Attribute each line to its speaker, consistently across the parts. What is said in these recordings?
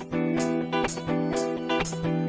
Speaker 1: Thank you.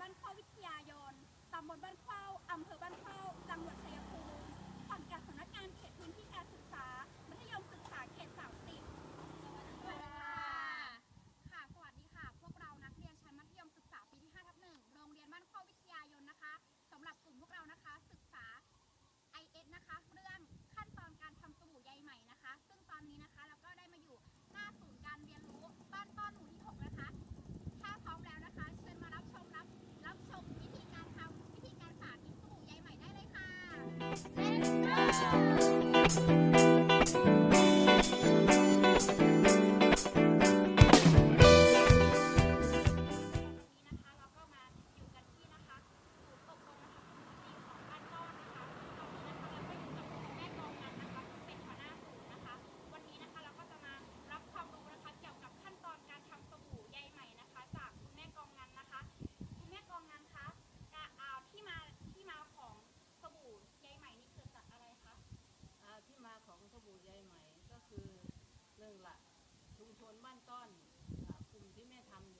Speaker 1: บ้านเข้าวิทยายนตำบลบ้านเข้าอำเภอบ้านเข้าจังหวัดชัย Música นบ้านต้อนกลุ่มที่แม่ทำอยู่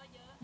Speaker 2: có dứa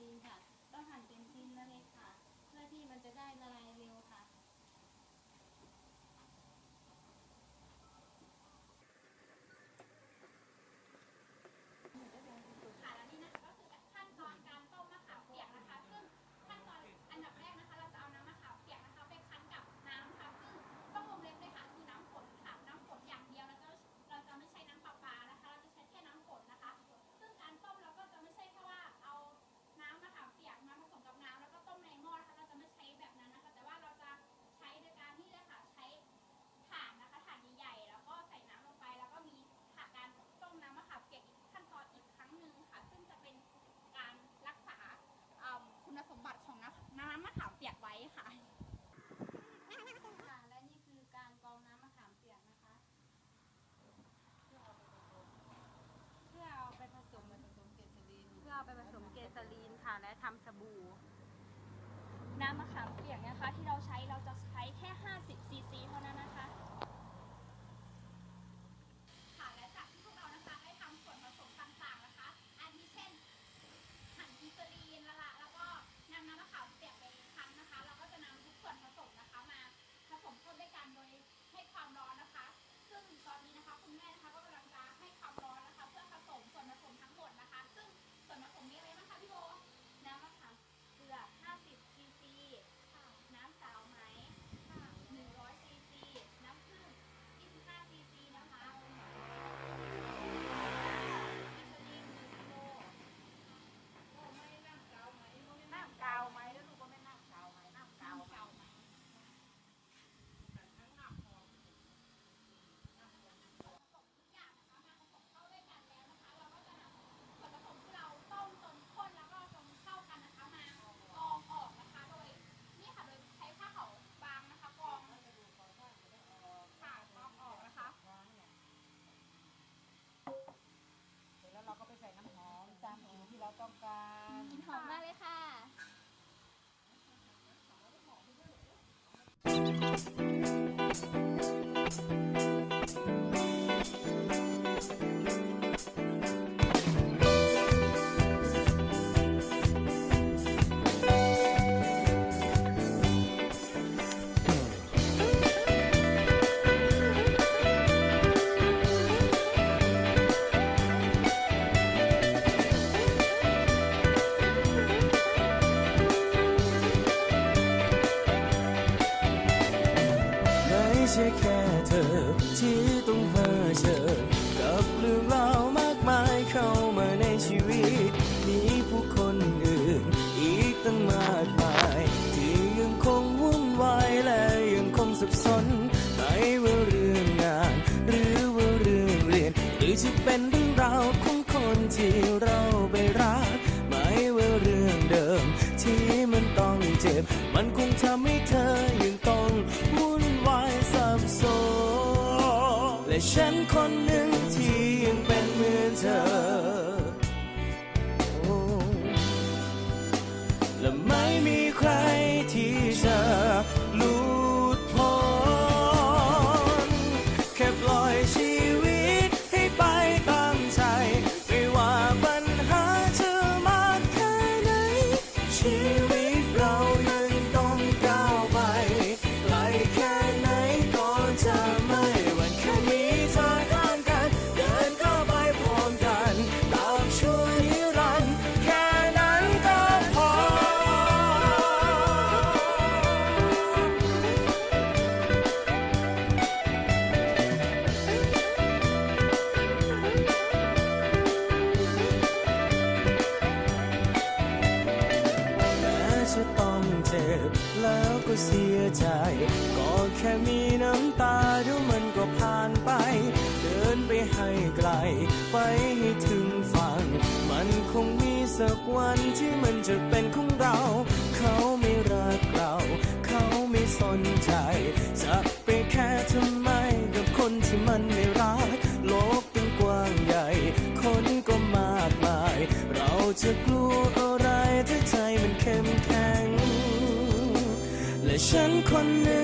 Speaker 2: ลินค่ะ ต้องหั่นเป็นชิ้
Speaker 1: น
Speaker 2: เล็กๆ
Speaker 1: ค่ะ
Speaker 2: เพื่
Speaker 3: อที่มันจะได้ละลายเร็ว
Speaker 1: น้ำมะขามเปียกนะคะ ที่เราใช้เราจะใช้แค่ 50 ซีซีเท่านั้นนะ thank you และ
Speaker 4: ฉันคนหนึ่ง วันที่มันจะเป็นของเรา เขาไม่รักเรา เขาไม่สนใจ จะไปแค่ทำไมกับคนที่มันไม่รัก โลกเป็นกว้างใหญ่ คนก็มากมาย เราจะกลัวอะไรถ้าใจมันเข้มแข็ง และฉันคนหนึ่ง